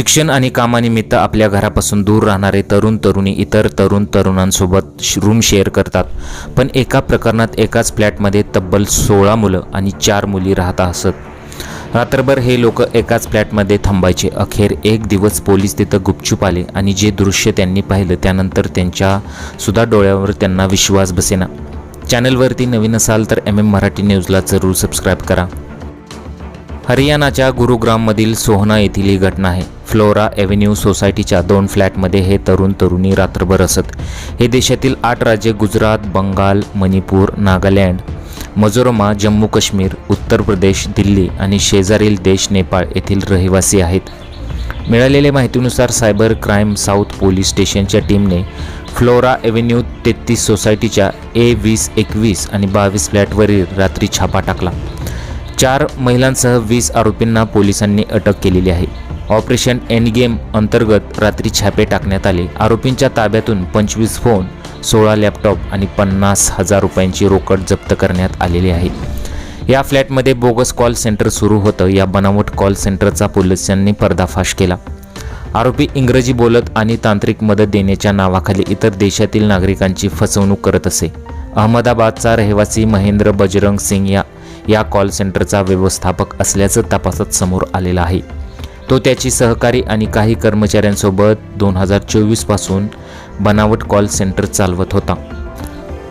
शिक्षण आणि कामानिमित्त आपल्या घरापासून दूर राहणारे तरुण तरुणी इतर तरुण तरुणांसोबत श- रूम शेअर करतात. पण एका प्रकरणात एकाच फ्लॅटमध्ये तब्बल सोळा मुलं आणि चार मुली राहत असत. रात्रभर हे लोक एकाच फ्लॅटमध्ये थांबायचे. अखेर एक दिवस पोलीस तिथं गुपचूप आले आणि जे दृश्य त्यांनी पाहिलं त्यानंतर त्यांच्या सुद्धा डोळ्यावर त्यांना विश्वास बसेना. चॅनलवरती नवीन असाल तर एम एम मराठी न्यूजला जरूर सबस्क्राईब करा. हरियाणाच्या गुरुग्राममधील सोहना येथील ही घटना आहे. फ्लोरा एव्हेन्यू सोसायटीच्या दोन फ्लॅटमध्ये हे तरुण तरुणी रात्रभर असत. हे देशातील आठ राज्ये गुजरात बंगाल मणिपूर नागालँड मजोरमा जम्मू काश्मीर उत्तर प्रदेश दिल्ली आणि शेजारील देश नेपाळ येथील रहिवासी आहेत. मिळालेल्या माहितीनुसार सायबर क्राईम साऊथ पोलीस स्टेशनच्या टीमने फ्लोरा एव्हेन्यू तेहतीस सोसायटीच्या ए वीस एकवीस आणि बावीस फ्लॅटवरील रात्री छापा टाकला. चार महिलांसह वीस आरोपींना पोलिसांनी अटक केलेली आहे. ऑपरेशन एनगेम अंतर्गत रात्री छापे टाकण्यात आले. आरोपींच्या ताब्यातून पंचवीस फोन सोळा लॅपटॉप आणि पन्नास हजार रुपयांची रोकड जप्त करण्यात आलेली आहे. या फ्लॅटमध्ये बोगस कॉल सेंटर सुरू होतं. या बनावट कॉल सेंटरचा पोलिसांनी पर्दाफाश केला. आरोपी इंग्रजी बोलत आणि तांत्रिक मदत देण्याच्या नावाखाली इतर देशातील नागरिकांची फसवणूक करत असे. अहमदाबादचा रहिवासी महेंद्र बजरंग सिंग या या कॉल सेंटरचा व्यवस्थापक असल्याचं तपासात समोर आलेलं आहे. तो त्याची सहकारी आणि काही कर्मचाऱ्यांसोबत दोन हजार चोवीसपासून बनावट कॉल सेंटर चालवत होता.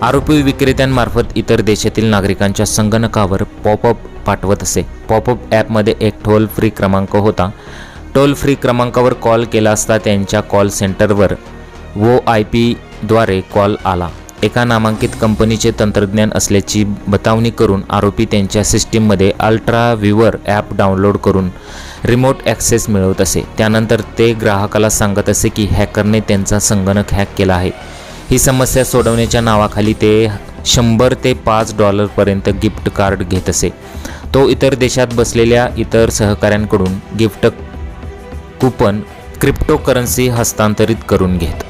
आरोपी विक्रेत्यांमार्फत इतर देशातील नागरिकांच्या संगणकावर पॉपअप पाठवत असे. पॉपअप ॲपमध्ये एक टोल फ्री क्रमांक होता. टोल फ्री क्रमांकावर कॉल केला असता त्यांच्या कॉल सेंटरवर वो आय पीद्वारे कॉल आला. एका नामांकित कंपनीचे तंत्रज्ञान असल्याची बतावणी करून आरोपी त्यांच्या सिस्टीममध्ये अल्ट्रा व्ह्युअर ॲप डाउनलोड करून रिमोट ॲक्सेस मिळवत असे. त्यानंतर ते ग्राहकाला सांगत असे की हॅकरने त्यांचा संगणक हॅक केला आहे. ही समस्या सोडवण्याच्या नावाखाली ते शंभर ते पाच डॉलरपर्यंत गिफ्ट कार्ड घेत असे. तो इतर देशात बसलेल्या इतर सहकाऱ्यांकडून गिफ्ट कुपन क्रिप्टोकरन्सी हस्तांतरित करून घेत.